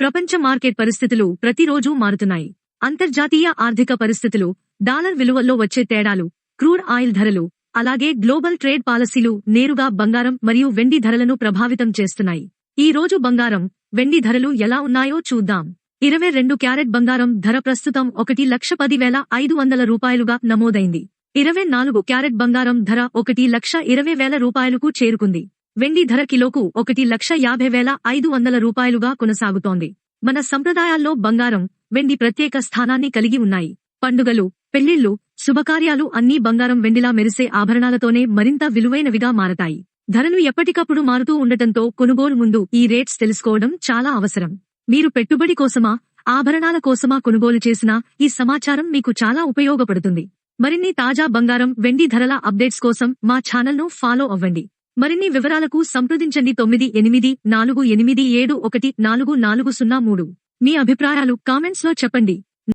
ప్రపంచ మార్కెట్ పరిస్థితులు ప్రతిరోజూ మారుతున్నాయి. అంతర్జాతీయ ఆర్థిక పరిస్థితులు డాలర్ విలువల్లో వచ్చే తేడాలు క్రూడ్ ఆయిల్ ధరలు అలాగే గ్లోబల్ ట్రేడ్ పాలసీలు నేరుగా బంగారం మరియు వెండి ధరలను ప్రభావితం చేస్తున్నాయి. ఈ రోజు బంగారం వెండి ధరలు ఎలా ఉన్నాయో చూద్దాం. ఇరవై రెండు క్యారెట్ బంగారం ధర ప్రస్తుతం ఒకటి లక్ష పది వేల ఐదు వందల రూపాయలుగా నమోదైంది. ఇరవై నాలుగు క్యారెట్ బంగారం ధర ఒకటి లక్ష ఇరవై వేల రూపాయలకు చేరుకుంది. వెండి ధర కిలోకు ఒకటి లక్ష యాభై వేల ఐదు వందల రూపాయలుగా కొనసాగుతోంది. మన సంప్రదాయాల్లో బంగారం వెండి ప్రత్యేక స్థానాన్ని కలిగి ఉన్నాయి. పండుగలు పెళ్ళిళ్ళు శుభకార్యాలు అన్నీ బంగారం వెండిలా మెరిసే ఆభరణాలతోనే మరింత విలువైనవిగా మారతాయి. ధరలు ఎప్పటికప్పుడు మారుతూ ఉండటంతో కొనుగోలు ముందు ఈ రేట్స్ తెలుసుకోవడం చాలా అవసరం. మీరు పెట్టుబడి కోసమా ఆభరణాల కోసమా కొనుగోలు చేసినా ఈ సమాచారం మీకు చాలా ఉపయోగపడుతుంది. మరిన్ని తాజా బంగారం వెండి ధరల అప్డేట్స్ కోసం మా ఛానల్ను ఫాలో అవ్వండి. మరిన్ని వివరాలకు సంప్రదించండి తొమ్మిది ఎనిమిది నాలుగు ఎనిమిది ఏడు ఒకటి నాలుగు నాలుగు సున్నా మూడు. మీ అభిప్రాయాలు కామెంట్స్లో చెప్పండి.